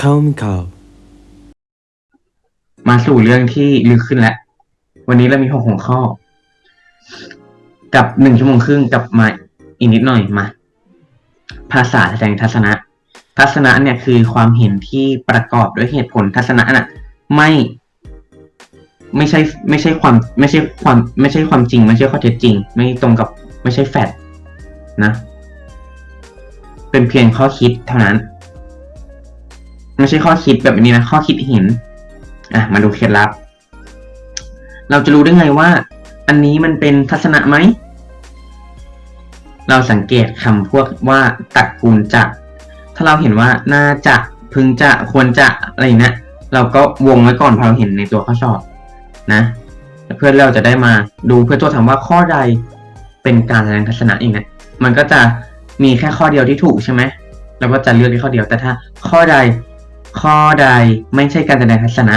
เข้าม่เข้ามาสู่เรื่องที่ลึกขึ้นแล้ว วันนี้เรามีหกหัวข้อ กับหนึ่งชั่วโมงครึ่งกับมาอีกนิดหน่อยมา ภาษาแสดงทัศนะ ทัศนะเนี่ยคือความเห็นที่ประกอบด้วยเหตุผลทัศนะน่ะ ไม่ ไม่ใช่ ไม่ใช่ความ ไม่ใช่ความ ไม่ใช่ความจริง ไม่ใช่ข้อเท็จจริง ไม่ตรงกับไม่ใช่แฟกต์นะ เป็นเพียงข้อคิดเท่านั้น ไม่ใช่ข้อคิดแบบนี้นะ ข้อคิดเห็น อะ มาดูเคล็ดลับ เราจะรู้ได้ไงว่า อันนี้มันเป็นทัศนะไหม เราสังเกตคำพวกว่าตระกูลจะ ถ้าเราเห็นว่าน่าจะพึงจะควรจะอะไรเนะเราก็วงไว้ก่อนพอเราเห็นในตัวข้อสอบนะ เพื่อเราจะได้มาดูเพื่อตัวถามว่าข้อใดเป็นการแสดงทัศนะอีกนะมันก็จะมีแค่ข้อเดียวที่ถูกใช่ไหมเราก็จะเลือกที่ข้อเดียวแต่ถ้า ข้อใด ข้อใดไม่ใช่การแสดงทัศนะ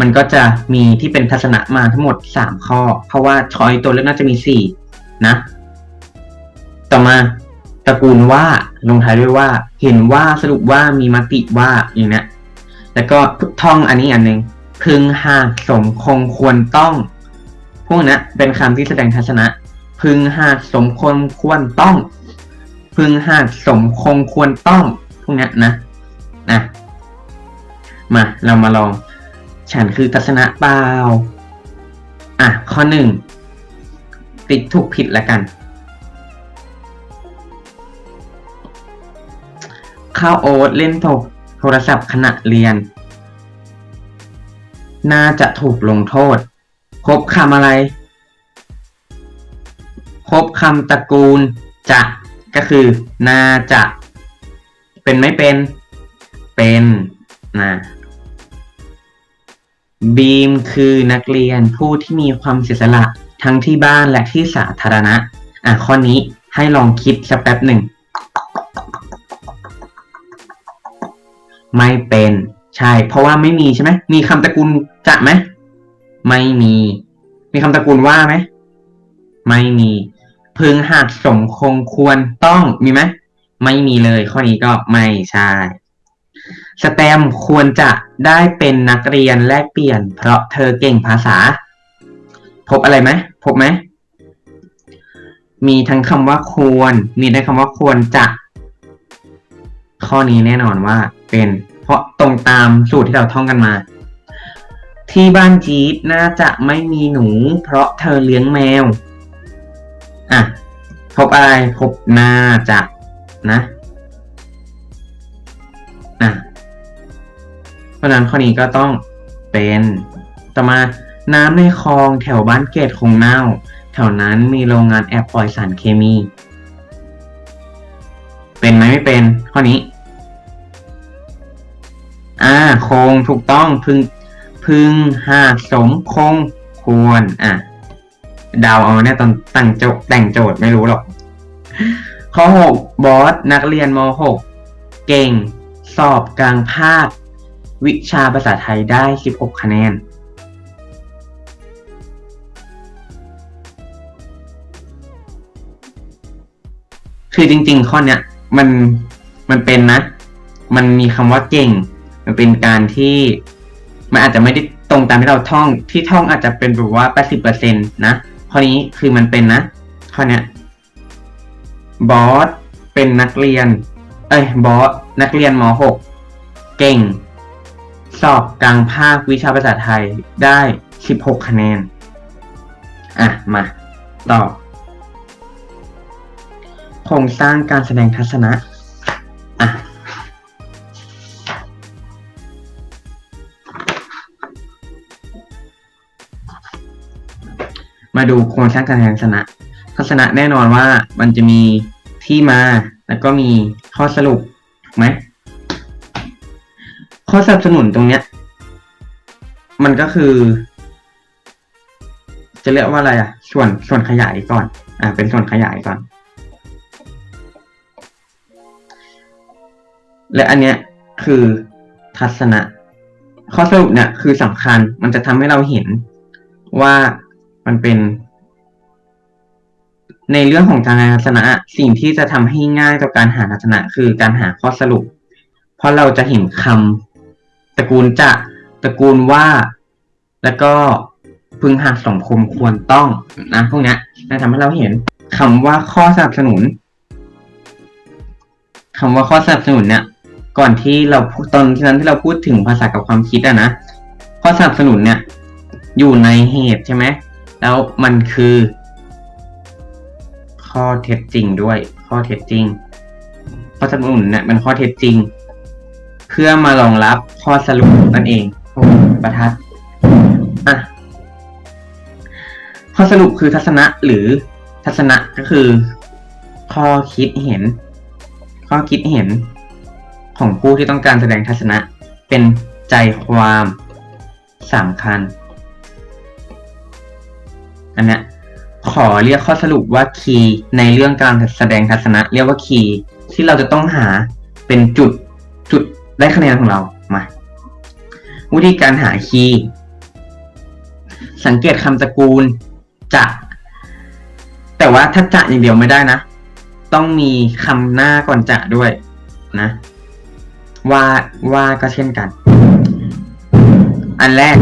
มันก็จะมีที่เป็นทัศนะมาทั้งหมดสามข้อ เพราะว่าช้อยตัวเลือกน่าจะมีสี่นะ ต่อมาตระกูลว่าลงท้ายด้วยว่า เห็นว่าสรุปว่ามีมติว่าอย่างเนี้ยแล้วก็ท่องอันนี้อันหนึ่งพึงหากสมคงควรต้อง พวกนี้เป็นคำที่แสดงทัศนะ พึงหากสมคงควรต้อง พึงหากสมคงควรต้อง พวกนี้นะนะ มา เรามาลอง ฉันคือทัศนะเปล่า อะ ข้อหนึ่ง ติ๊กถูกผิดแล้วกัน ข้าวโอ๊ตเล่นโทรโทรศัพท์ขณะเรียน น่าจะถูกลงโทษ ครบคำอะไร ครบคำตระกูล จะ ก็คือ น่าจะ เป็นไม่เป็น เป็นนะ บีมคือนักเรียนผู้ที่มีความเสียสละทั้งที่บ้านและที่สาธารณะ อะ ข้อนี้ให้ลองคิดสักแป๊บหนึ่ง ไม่เป็น ใช่ เพราะว่าไม่มีใช่ไหม มีคำตระกูลจะไหม ไม่มี มีคำตระกูลว่าไหม ไม่มี พึงหากสมคงควรต้องมีไหม ไม่มีเลย ข้อนี้ก็ไม่ใช่ สแตมควรจะ ได้เป็นนักเรียนแลกเปลี่ยน เพราะเธอเก่งภาษา พบอะไรไหมพบไหม มีทั้งคำว่าควร มีทั้งคำว่าควรจะ ข้อนี้แน่นอนว่าเป็น เพราะตรงตามสูตรที่เราท่องกันมา ที่บ้านจี๊ดน่าจะไม่มีหนู เพราะเธอเลี้ยงแมว อะ พบอะไร พบน่าจะนะ อะ ราะฉะนั้นข้อนี้ก็ต้องเป็น ต่อมาน้ำในคลองแถวบ้านเกตคงเน่า แถวนั้นมีโรงงานแอบปล่อยสารเคมี เป็นไหมไม่เป็น ข้อนี้ อ่าคงถูกต้องพึงพึงหากสมคงควร อะเดาวเอาเนี่ยตอนตั้งโจแต่งโจทย์ไม่รู้หรอก ข้อหกบอส นักเรียนมหกเก่ง สอบกลางภาค วิชาภาษาไทยได้สิบหกคะแนน คือจริง ๆ ข้อเนี้ยมันมันเป็นนะ มันมีคำว่าเก่ง มันเป็นการที่มันอาจจะไม่ได้ตรงตามที่เราท่อง ที่ท่องอาจจะเป็นแบบว่าแปดสิบเปอร์เซ็นตนะข้อนี้คือมันเป็นนะ ข้อเนี้ยบอสเป็นนักเรียน เอ้ยบอสนักเรียนม .6 เก่ง สอบกลางภาควิชาภาษาไทยได้ 16 คะแนน อะ มาต่อโครงสร้างการแสดงทัศนะ อะ มาดูโครงสร้างการแสดงทัศนะ ทัศนะแน่นอนว่ามันจะมีที่มา แล้วก็มีข้อสรุป ถูกไหม ข้อสนับสนุนตรงเนี้ย มันก็คือ จะเรียกว่าอะไรอะ ส่วนส่วนขยายก่อน อ่า เป็นส่วนขยายก่อน และอันเนี้ยคือทัศนะ ข้อสรุปเนี่ยคือสำคัญ มันจะทำให้เราเห็นว่ามันเป็น ในเรื่องของการหาทัศนะสิ่งที่จะทำให้ง่ายต่อการหาทัศนะคือการหาข้อสรุป เพราะเราจะเห็นค ตระกูลจะตระกูลว่า แล้วก็พึงหักสมคมควรต้องนะพวกเนี้ยจะทำให้เราเห็นคำว่าข้อสนับสนุนคำว่าข้อสนับสนุนเนี่ยก่อนที่เราตอนที่นั้นที่เราพูดถึงภาษากับความคิดอะนะข้อสนับสนุนเนี่ย อยู่ในเหตุใช่ไหมแล้วมันคือ ข้อเท็จจริงด้วย ข้อเท็จจริง ข้อสนับสนุนเนี่ยเป็นข้อเท็จจริง เพื่อมารองรับข้อสรุปนั่นเองโอ้ประทัดอะข้อสรุปคือทัศนะหรือทัศนะก็คือ ข้อคิดเห็น ข้อคิดเห็น ของผู้ที่ต้องการแสดงทัศนะ เป็นใจความสำคัญอันเนี้ยขอเรียกข้อสรุปว่าคีย์ในเรื่องการแสดงทัศนะ เรียกว่าคีย์ที่เราจะต้องหาเป็นจุดจุด ได้คะแนนของเรามาวิธีการหาคีย์สังเกตคำตระกูลจะแต่ว่าถ้าจะอย่างเดียวไม่ได้นะ ต้องมีคำหน้าก่อนจะด้วยนะ ว่าว่าก็เช่นกัน อันแรก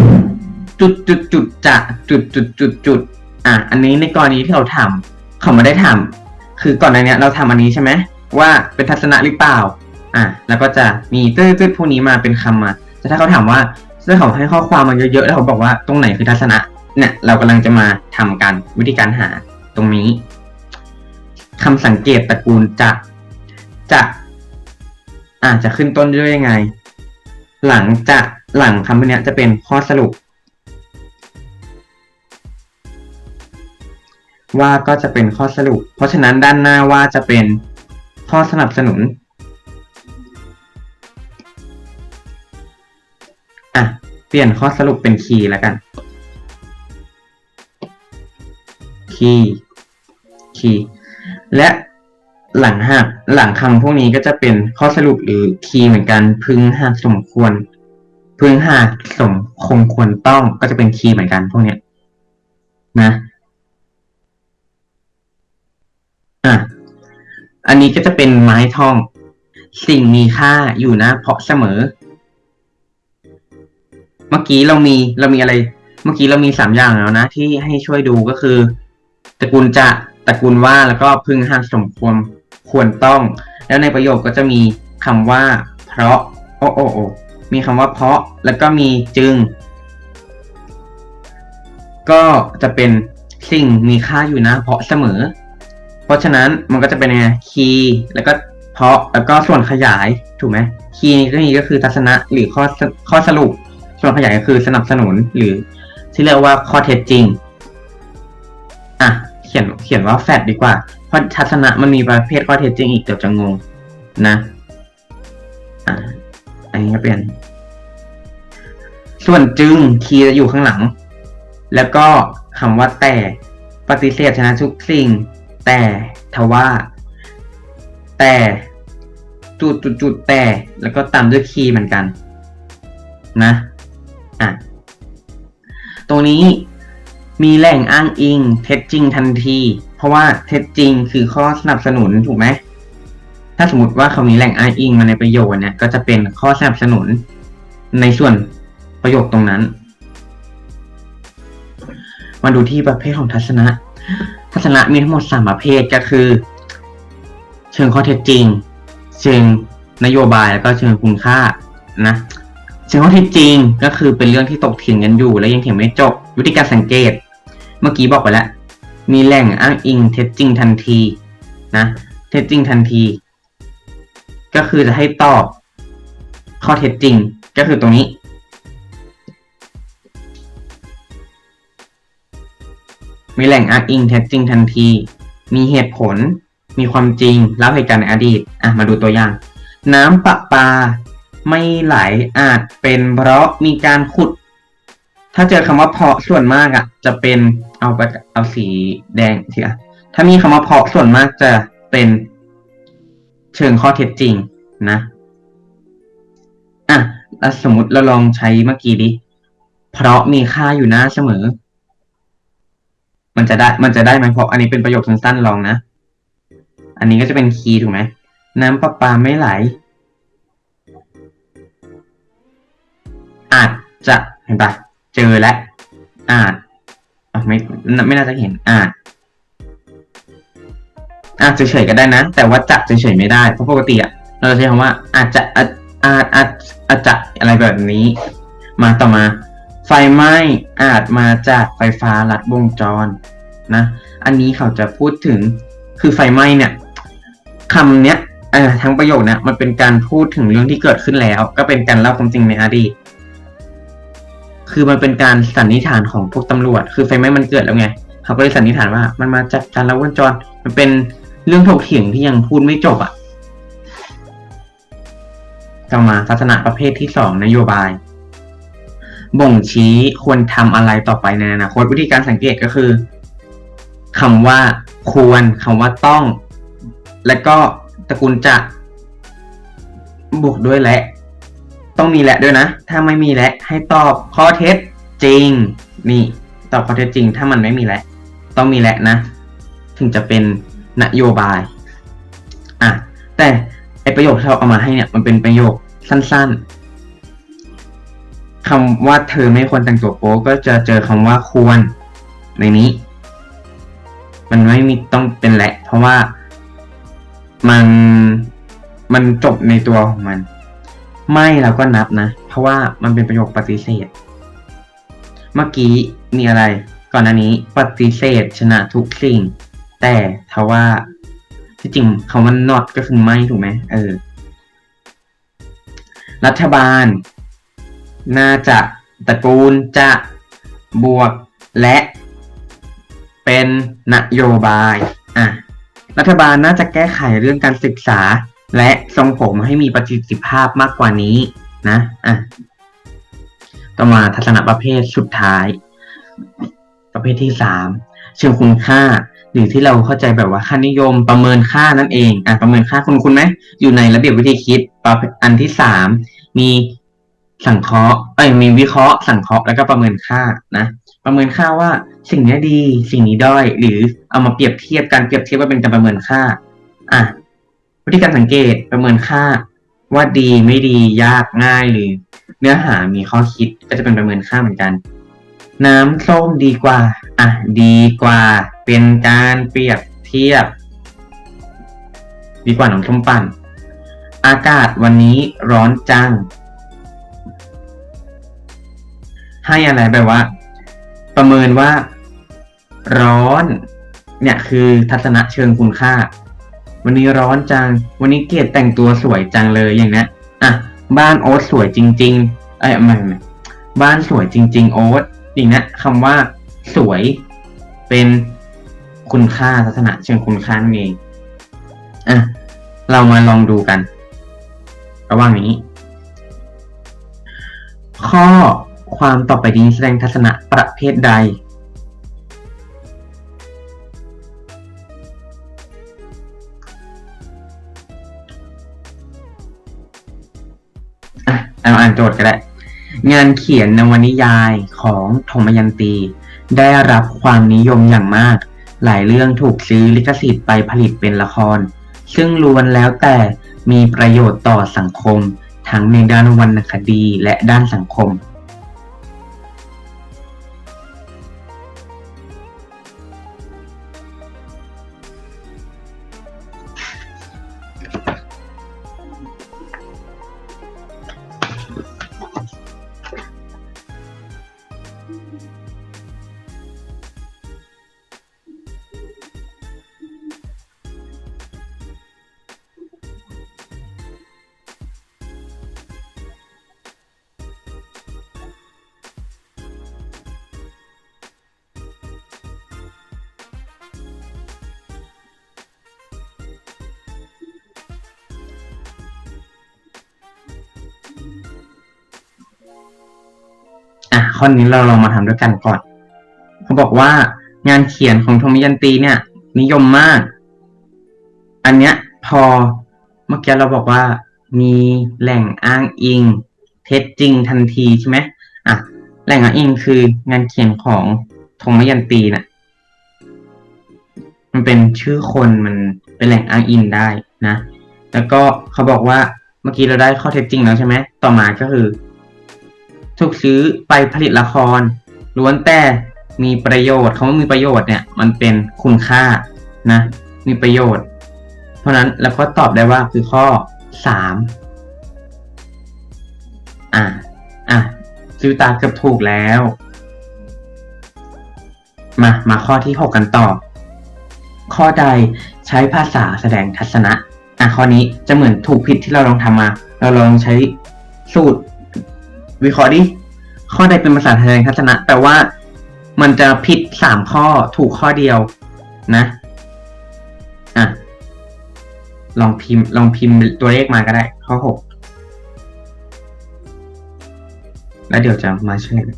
จุดจุดจุดจะจุดจุดจุดจุดอะอันนี้ในกรณีที่เราทำเขาไม่ได้ทำคือก่อนในเนี้ยเราทำอันนี้ใช่ไหมว่าเป็นทัศนะหรือเปล่า อะแล้วก็จะมีตื้อตื้อพวกนี้มาเป็นคำมาแต่ถ้าเขาถามว่าถ้าเขาให้ข้อความมาเยอะๆแล้วเขาบอกว่าตรงไหนคือทัศนะเนี่ยเรากำลังจะมาทำกันวิธีการหาตรงนี้คำสังเกตตระกูลจะจะอาจจะขึ้นต้นด้วยยังไง หลังจะหลังคำพวกนี้จะเป็นข้อสรุป ว่าก็จะเป็นข้อสรุป เพราะฉะนั้นด้านหน้าว่าจะเป็นข้อสนับสนุน เปลี่ยนข้อสรุปเป็นคีย์แล้วกัน คีย์ คีย์ และหลังหักหลังคำพวกนี้ก็จะเป็นข้อสรุปหรือคีย์เหมือนกัน พึงหักสมควร พึงหักสมคงควรต้องก็จะเป็นคีย์เหมือนกันพวกเนี้ยนะอะอันนี้ก็จะเป็นไม้ทอง สิ่งมีค่าอยู่นะเพราะเสมอ เมื่อกี้เรามีเรามีอะไร เมื่อกี้เรามีสามอย่างแล้วนะ ที่ให้ช่วยดูก็คือตระกูลจะตระกูลว่าแล้วก็พึงหักสมควรควรต้อง แล้วในประโยคก็จะมีคำว่า เพราะโอ้โอโอมีคำว่าเพราะแล้วก็มีจึง ก็จะเป็นสิ่งมีค่าอยู่นะ เพราะเสมอ เพราะฉะนั้นมันก็จะเป็นไงคีย์แล้วก็เพราะแล้วก็ส่วนขยายถูกไหมคีย์ก็นี่ก็คือทัศนะหรือข้อข้อสรุป ส่วนขยายก็คือสนับสนุนหรือที่เรียกว่าข้อเท็จจริง อะ เขียนเขียนว่าแฟดดีกว่า เพราะทัศนะมันมีประเภทข้อเท็จจริงอีกเดี๋ยวจะงงนะ อะอันนี้ก็เป็น ส่วนจึงคีย์จะอยู่ข้างหลัง แล้วก็คำว่าแต่ปฏิเสธชนะทุกสิ่ง แต่ทว่า แต่จุดจุดจุดแต่ แล้วก็ตามด้วยคีย์เหมือนกัน นะ อะตรงนี้มีแหล่งอ้างอิงเท็จจริงทันที เพราะว่าเท็จจริงคือข้อสนับสนุนถูกไหมถ้าสมมติว่าเขามีแหล่งอ้างอิงมาในประโยคเนี่ยก็จะเป็นข้อสนับสนุนในส่วนประโยคตรงนั้น มาดูที่ประเภทของทัศนะ ทัศนะมีทั้งหมดสามประเภทก็คือ เชิงข้อเท็จจริง เชิงนโยบายแล้วก็เชิงคุณค่านะ เชิงข้อเท็จจริงก็คือเป็นเรื่องที่ตกเถียงกันอยู่ และยังเถียงไม่จบวิธีการสังเกต เมื่อกี้บอกไปแล้ว มีแหล่งอ้างอิงเท็จจริงทันทีนะเท็จจริงทันที ก็คือจะให้ตอบ ข้อเท็จจริงก็คือตรงนี้ มีแหล่งอ้างอิงเท็จจริงทันที มีเหตุผล มีความจริงเล่าเหตุการณ์ในอดีตอะมาดูตัวอย่าง น้ำประปา ไม่ไหลอาจเป็นเพราะมีการขุด ถ้าเจอคำว่าเพาะส่วนมากอะ จะเป็นเอาไปเอาสีแดงทีอะถ้ามีคำว่าเพาะส่วนมากจะเป็นเชิงข้อเท็จจริงนะอะแล้วสมมติเราลองใช้เมื่อกี้ดิ เพราะมีค่าอยู่หน้าเสมอ มันจะได้ มันจะได้ไหมเพราะอันนี้เป็นประโยคสั้นๆลองนะ อันนี้ก็จะเป็นคีย์ถูกไหม น้ำประปาไม่ไหล อาจจะเห็นปะเจอและ อาจไม่ไม่น่าจะเห็นอาจอาจจะเฉยๆก็ได้นะ แต่ว่าจะเฉยๆไม่ได้เพราะปกติอะเราจะใช้คำว่า อาจจะอาจอาจอาจจะอะไรแบบนี้ มาต่อมา ไฟไหม้อาจมาจากไฟฟ้าลัดวงจรนะ อันนี้เขาจะพูดถึงคือไฟไหม้เนี่ยคำเนี้ยทั้งประโยคนี้ยมันเป็นการพูดถึงเรื่องที่เกิดขึ้นแล้ว ก็เป็นการเล่าความจริงในอดีต คือมันเป็นการสันนิษฐานของพวกตำรวจ คือไฟไหม้มันเกิดแล้วไงเขาก็เลยสันนิษฐานว่า มันมาจากการลัดวงจร มันเป็นเรื่องถกเถียงที่ยังพูดไม่จบอะต่อมาทัศนะประเภทที่สองนโยบาย บ่งชี้ควรทำอะไรต่อไปในอนาคตวิธีการสังเกตก็คือคำว่าควรคำว่าต้อง และก็ตระกูลจะบวกด้วยและ ต้องมีและด้วยนะ ถ้าไม่มีและให้ตอบข้อเท็จจริง นี่ตอบข้อเท็จจริง ถ้ามันไม่มีและต้องมีและนะ ถึงจะเป็นนโยบายอะแต่ไอประโยคที่เราเอามาให้เนี่ยมันเป็นประโยคสั้นๆคำว่าเธอไม่ควรแต่งตัวโป๊ก็จะเจอคำว่าควร ในนี้ มันไม่มีต้องเป็นและ เพราะว่ามันมันจบในตัวของมัน ไม่เราก็นับนะ เพราะว่ามันเป็นประโยคปฏิเสธ เมื่อกี้มีอะไร ก่อนหน้านี้ปฏิเสธชนะทุกสิ่ง แต่ทว่าที่จริงคำว่า not ก็คือไม่ถูกไหมเออ รัฐบาล น่าจะตระกูลจะบวกและ เป็นนโยบาย อะ รัฐบาลน่าจะแก้ไขเรื่องการศึกษา และทรงผมให้มีประสิทธิภาพมากกว่านี้นะอะต่อมาทัศนประเภทสุดท้าย ประเภทที่สามเชิงคุณค่า หรือที่เราเข้าใจแบบว่าค่านิยมประเมินค่านั่นเองอะประเมินค่าคุณคุณไหมอยู่ในระเบียบวิธีคิดประเภทอันที่สามมีสังเคราะห์เอ้ยมีวิเคราะห์สังเคราะห์แล้วก็ประเมินค่านะประเมินค่าว่าสิ่งนี้ดี สิ่งนี้ด้อย หรือเอามาเปรียบเทียบการเปรียบเทียบว่าเป็นการประเมินค่า อะ วิธีการสังเกตประเมินค่าว่าดีไม่ดียากง่ายหรือ เนื้อหามีข้อคิดก็จะเป็นประเมินค่าเหมือนกัน น้ำส้มดีกว่า อะ ดีกว่า เป็นการเปรียบเทียบ ดีกว่าน้ำส้มปั่น อากาศวันนี้ร้อนจัง ให้อะไรแบบว่า ประเมินว่า ร้อน เนี่ยคือทัศนะเชิงคุณค่า วันนี้ร้อนจัง วันนี้เกดแต่งตัวสวยจังเลยอย่างนี้อะ บ้านโอ๊ตสวยจริง ๆ เอ้ยไม่ไม่บ้านสวยจริง ๆ โอ๊ตอย่างนี้คำว่า สวยเป็นคุณค่าทัศนะเชิงคุณค่านั่นเองอะ เรามาลองดูกัน ระหว่างนี้ ข้อความต่อไปนี้แสดงทัศนะประเภทใด เอาอ่านโจทย์ก็ได้ งานเขียนนวนิยายของธมยันตี ได้รับความนิยมอย่างมาก หลายเรื่องถูกซื้อลิขสิทธิ์ไปผลิตเป็นละคร ซึ่งล้วนแล้วแต่มีประโยชน์ต่อสังคม ทั้งในด้านวรรณคดีและด้านสังคม อะข้อนี้เราลองมาทำด้วยกันก่อน เขาบอกว่างานเขียนของโทมิยันตีเนี่ย นิยมมาก อันเนี้ยพอเมื่อกี้เราบอกว่ามีแหล่งอ้างอิง เท็จจริงทันทีใช่ไหมอะแหล่งอ้างอิงคืองานเขียนของโทมิยันตีน่ะมันเป็นชื่อคนมันเป็นแหล่งอ้างอิงได้นะ แล้วก็เขาบอกว่าเมื่อกี้เราได้ข้อเท็จจริงแล้วใช่ไหมต่อมาก็คือ ถูกซื้อไปผลิตละคร ล้วนแต่มีประโยชน์คำว่ามีประโยชน์เนี่ย มันเป็นคุณค่านะ มีประโยชน์ เพราะนั้นแล้วก็ตอบได้ว่าคือข้อสามอะอะซิวตาเกือบถูกแล้ว มา มาข้อที่หกกันต่อ ข้อใดใช้ภาษาแสดงทัศนะ อะข้อนี้จะเหมือนถูกผิดที่เราลองทำมา เราลองใช้สูตร วิเคราะห์ดิข้อใดเป็นภาษาแสดงทัศนะแปลว่า มันจะผิดสามข้อถูกข้อเดียว นะอะลองพิมพ์ ลองพิมพ์ตัวเลขมาก็ได้ ข้อหกแล้วเดี๋ยวจะมาเฉลย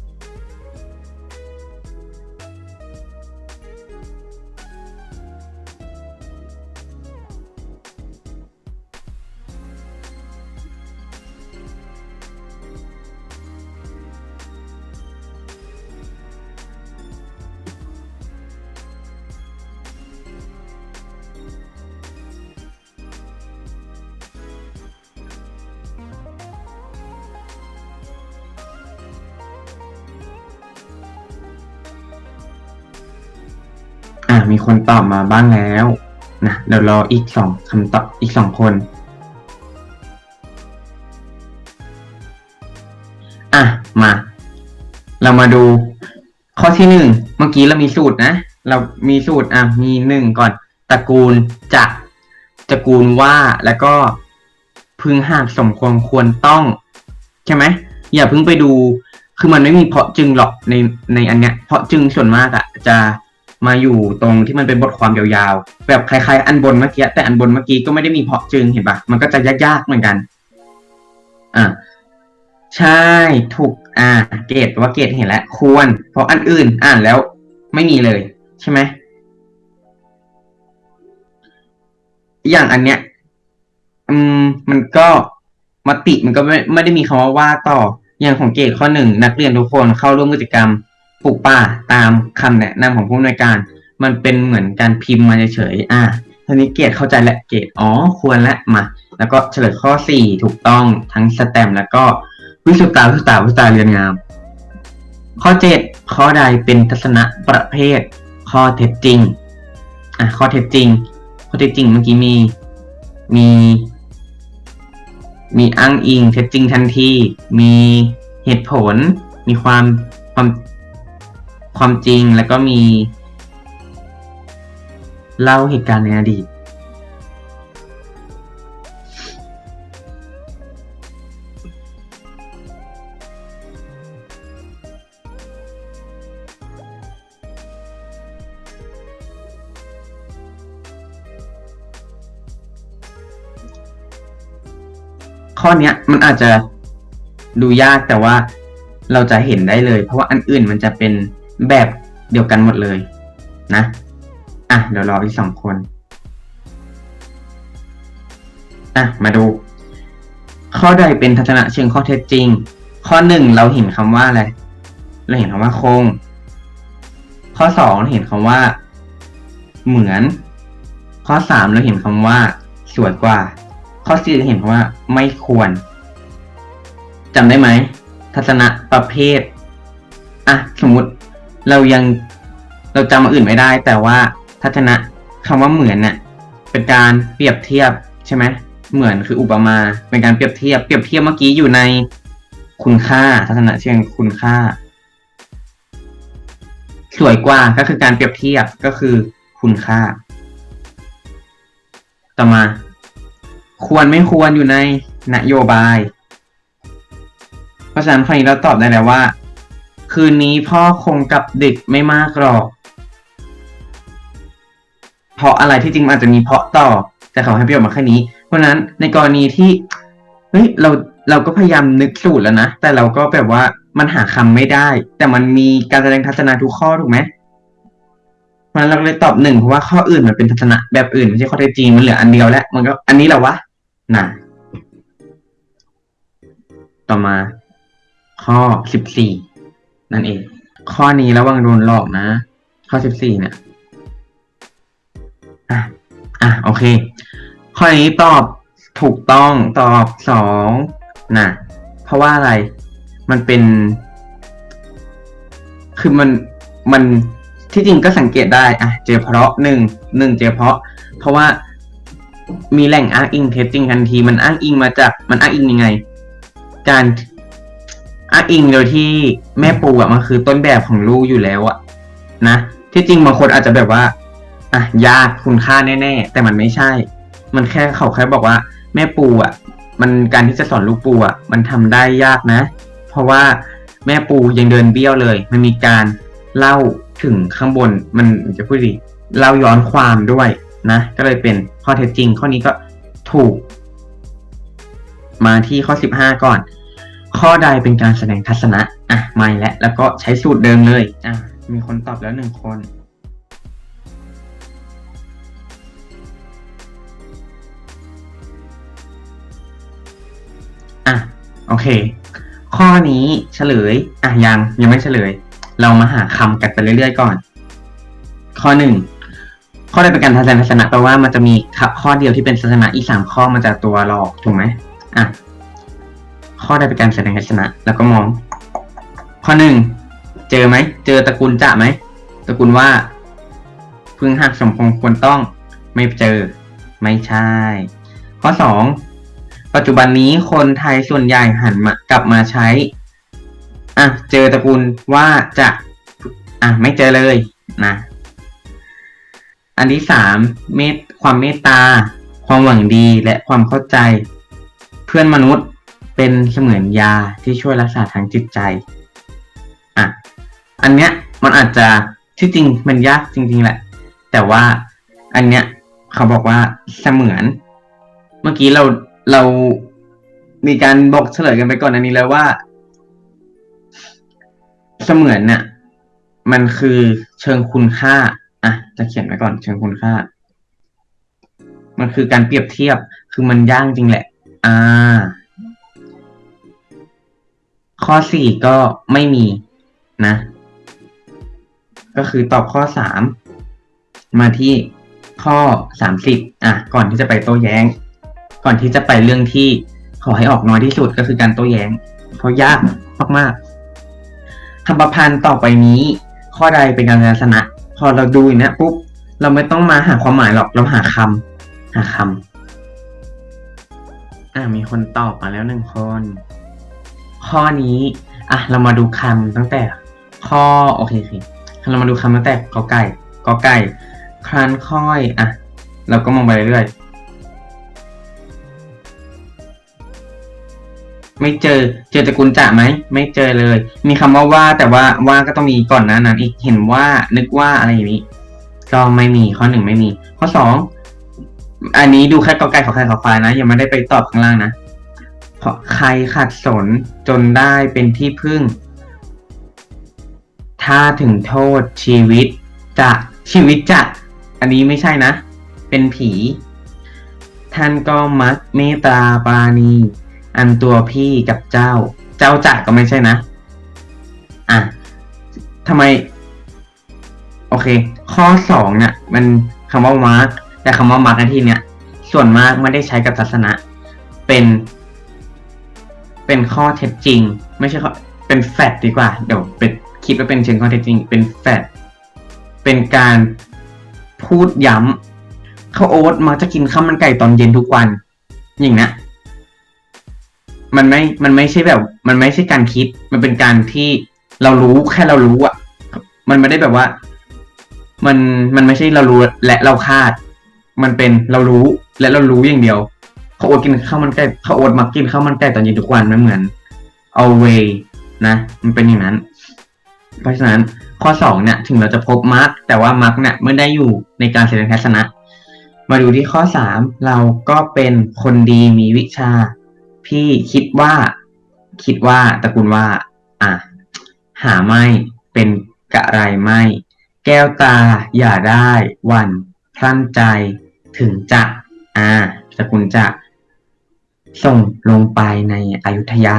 มาบ้างแล้วนะเดี๋ยวรออีกสองคำตอบอีกสองคนอะมา เรามาดูข้อที่หนึ่งเมื่อกี้เรามีสูตรนะ เรามีสูตรอะมีหนึ่งก่อนตระกูลจะตระกูลว่าแล้วก็พึงหากสมควรควรต้อง ใช่ไหมอย่าเพิ่งไปดู คือมันไม่มีเพาะจึงหรอกในในอันเนี้ยเพาะจึงส่วนมากอะ่ะจะ มาอยู่ตรงที่มันเป็นบทความยาวๆ แบบคล้ายๆ อันบนเมื่อกี้แต่อันบนเมื่อกี้ก็ไม่ได้มีเพาะจึงเห็นปะมันก็จะยากๆเหมือนกัน อ่าใช่ถูก อ่า เกรดว่าเกรดเห็นแล้วควร เพราะอันอื่น อ่านแล้วไม่มีเลย ใช่ไหมอย่างอันเนี้ย อืม มันก็มติมันก็ไม่ไม่ได้มีคำว่าว่าต่อ อย่างของเกรดข้อหนึ่งนักเรียนทุกคนเข้าร่วมกิจกรรม ปลูกป่าตามคำแนะนำของผู้อำนวยการ มันเป็นเหมือนการพิมพ์มาเฉยๆอะทีนี้เกรดเข้าใจและเกรดอ๋อควรและมาแล้วก็เฉลยข้อสี่ถูกต้องทั้งสแตมแล้วก็วิสุตาวิสุตาวิสุตาเรียนงาม ข้อเจ็ดข้อใดเป็นทัศนะประเภท ข้อเท็จจริงอะข้อเท็จจริง ข้อเท็จจริงเมื่อกี้มีมี มีอ้างอิงเท็จจริงทันทีมีเหตุผล มีความความ ความจริงแล้วก็มี เล่าเหตุการณ์ในอดีต ข้อเนี้ยมันอาจจะดูยากแต่ว่าเราจะเห็นได้เลย เพราะว่าอันอื่นมันจะเป็น แบบเดียวกันหมดเลยนะ อะ เดี๋ยวรออีกสองคน อะ มาดู ข้อใดเป็นทัศนะเชิงข้อเท็จจริง ข้อหนึ่งเราเห็นคำว่าอะไร เราเห็นคำว่าคง ข้อสองเราเห็นคำว่า เหมือน ข้อสามเราเห็นคำว่า สวยกว่า ข้อสี่เราเห็นคำว่า ไม่ควรจำได้ไหม ทัศนะประเภท อะ สมมติ เรายังเราจำอื่นไม่ได้ แต่ว่าทัศนะคำว่าเหมือนเนี่ยเป็นการเปรียบเทียบใช่ไหมเหมือนคืออุปมาเป็นการเปรียบเทียบเปรียบเทียบเมื่อกี้อยู่ในคุณค่าทัศนะเชิงคุณค่า สวยกว่าก็คือการเปรียบเทียบก็คือคุณค่า ต่อมา ควรไม่ควรอยู่ในนโยบาย เพราะฉะนั้นข้อนี้เราตอบได้แล้วว่า คืนนี้พ่อคงกับเด็กไม่มากหรอก เพราะอะไรที่จริงมันอาจจะมีเพราะต่อ แต่เขาให้ประโยชน์มาแค่นี้ เพราะนั้นในกรณีที่เฮ้ยเราเราก็พยายามนึกสูตรแล้วนะ แต่เราก็แบบว่ามันหาคำไม่ได้ แต่มันมีการแสดงทัศนะทุกข้อถูกไหมเพราะนั้นเราเลยตอบหนึ่งเพราะว่าข้ออื่นมันเป็นทัศนะแบบอื่นไม่ใช่ข้อเท็จจริงมันเหลืออันเดียวแล้วมันก็อันนี้แหละวะน่ะ ต่อมา ข้อสิบสี่ นั่นเอง ข้อนี้ระวังโดนหลอกนะ ข้อสิบสี่เนี่ยอะอะโอเค ข้อนี้ตอบถูกต้องตอบสองนะเพราะว่าอะไรมันเป็น คือมันมันที่จริงก็สังเกตได้อะเจอเพราะหนึ่งหนึ่งเจอเพราะ เพราะว่ามีแหล่งอ้างอิงเท็จจริงทันที มันอ้างอิงมาจากมันอ้างอิงยังไง การ อ้างอิงโดยที่แม่ปูอะมันคือต้นแบบของลูกอยู่แล้วอะนะที่จริงบางคนอาจจะแบบว่าอะยากคุณค่าแน่ๆแต่มันไม่ใช่ มันแค่เขาแค่บอกว่า แม่ปูอะมันการที่จะสอนลูกปูอะมันทำได้ยากนะ เพราะว่าแม่ปูยังเดินเบี้ยวเลย มันมีการเล่าถึงข้างบนมันจะพูดดีเล่าย้อนความด้วยนะ ก็เลยเป็นข้อเท็จจริงข้อนี้ก็ถูก มาที่ข้อ15ก่อน ข้อใดเป็นการแสดงทัศนะอะไม่แล้วแล้วก็ใช้สูตรเดิมเลยอะมีคนตอบแล้วหนึ่งคนอะโอเค ข้อนี้เฉลยอะยังยังไม่เฉลย เรามาหาคำกันไปเรื่อยๆก่อน ข้อหนึ่งข้อใดเป็นการทัศนทัศนะแปลว่ามันจะมีข้อเดียวที่เป็นทัศนะอีกสามข้อมันจะตัวหลอกถูกไหมอะ ข้อใดเป็นการแสดงทัศนะ แล้วก็มอง ข้อหนึ่งเจอไหม เจอตระกูลจะไหมตระกูลว่า พึงหักสมพงควรต้องไม่เจอ ไม่ใช่ ข้อสองปัจจุบันนี้คนไทยส่วนใหญ่หันมากลับมาใช้อะเจอตระกูลว่าจะอะไม่เจอเลยนะอันที่สามเมตความเมตตา ความหวังดีและความเข้าใจ เพื่อนมนุษย์ เป็นเสมือนยาที่ช่วยรักษาทางจิตใจ อะ อันเนี้ยมันอาจจะที่จริงมันยากจริง ๆ แหละ แต่ว่าอันเนี้ยเขาบอกว่าเสมือน เมื่อกี้เราเรามีการบอกเฉลยกันไปก่อนอันนี้แล้วว่า เสมือนเนี่ยมันคือเชิงคุณค่า อะ จะเขียนไว้ก่อนเชิงคุณค่า มันคือการเปรียบเทียบ คือมันย่างจริงแหละ อ่า ข้อสี่ก็ไม่มีนะ ก็คือตอบข้อสามมาที่ข้อสามสิบอะ ก่อนที่จะไปโต้แย้ง ก่อนที่จะไปเรื่องที่ขอให้ออกน้อยที่สุดก็คือการโต้แย้ง เพราะยากมากๆคำประพันธ์ต่อไปนี้ ข้อใดเป็นการลักษณะ พอเราดูอย่างเนี้ยปุ๊บเราไม่ต้องมาหาความหมายหรอกเราหาคำหาคำอะมีคนตอบมาแล้วหนึ่งคน ข้อนี้อะเรามาดูคำตั้งแต่ข้อโอเคโอเคเรามาดูคำตั้งแต่กอไก่กอไก่ครันค่อยอะเราก็มองไปเรื่อยไม่เจอเจอตระกูลจะไหมไม่เจอเลย มีคำว่าว่าแต่ว่าว่าก็ต้องมีก่อนนะนั้นอีกเห็นว่านึกว่าอะไรอย่างนี้ ก็ไม่มีข้อหนึ่งไม่มี ข้อสองอันนี้ดูแค่กอไก่ขอไข่ขอควายนะยังไม่ได้ไปตอบข้างล่างนะ เพราะใครขัดสนจนได้เป็นที่พึ่ง ถ้าถึงโทษชีวิตจะชีวิตจะอันนี้ไม่ใช่นะ เป็นผี ท่านก็มักเมตตาปราณี อันตัวพี่กับเจ้า เจ้าจะก็ไม่ใช่นะ อะทำไม โอเค ข้อสองเนี่ยมันคำว่ามาร์กแต่คำว่ามาร์กในที่เนี้ยส่วนมากไม่ได้ใช้กับศาสนะเป็น เป็นข้อเท็จจริง ไม่ใช่ข้อเป็นแฟกดีกว่า เดี๋ยวเป็นคิดว่าเป็นเชิงข้อเท็จจริง เป็นแฟกเป็นการพูดย้ำข้าวโอ๊ตมักจะกินข้าวมันไก่ตอนเย็นทุกวัน อย่างนี้มันไม่ มันไม่ใช่แบบ มันไม่ใช่การคิด มันเป็นการที่เรารู้แค่เรารู้อะมันไม่ได้แบบว่า มัน มันไม่ใช่เรารู้และเราคาด มันเป็นเรารู้และเรารู้อย่างเดียว ขาโอ๊ตกินข้าวมันไก่เขาโอ๊ตมักกินข้าวมันไก่ตอนเย็นทุกวันมันเหมือน always นะ มันเป็นอย่างนั้น เพราะฉะนั้นข้อสองเนี่ยถึงเราจะพบมาร์กแต่ว่ามาร์กเนี่ยไม่ได้อยู่ในการแสดงทัศนะ มาดูที่ข้อสามเราก็เป็นคนดีมีวิชา พี่คิดว่า คิดว่าตระกูลว่า อะหาไม่เป็นกะไรไม่แก้วตาอย่าได้ วันพลั่นใจถึงจะ อ่าตระกูลจะ ส่งลงไปในอยุธยา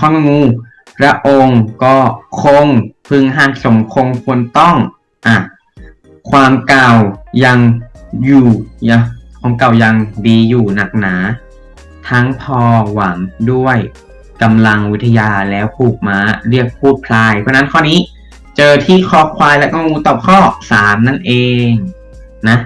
ข้องูพระองค์ก็คงพึงหักสมคงควรต้องอะความเก่ายังอยู่ยังความเก่ายังดีอยู่หนักหนา ทั้งพอหวังด้วยกำลังวิทยาแล้วผูกม้าเรียกพูดพลาย เพราะนั้นข้อนี้เจอที่คอควายและก็งูตอบข้อสามนั่นเองนะ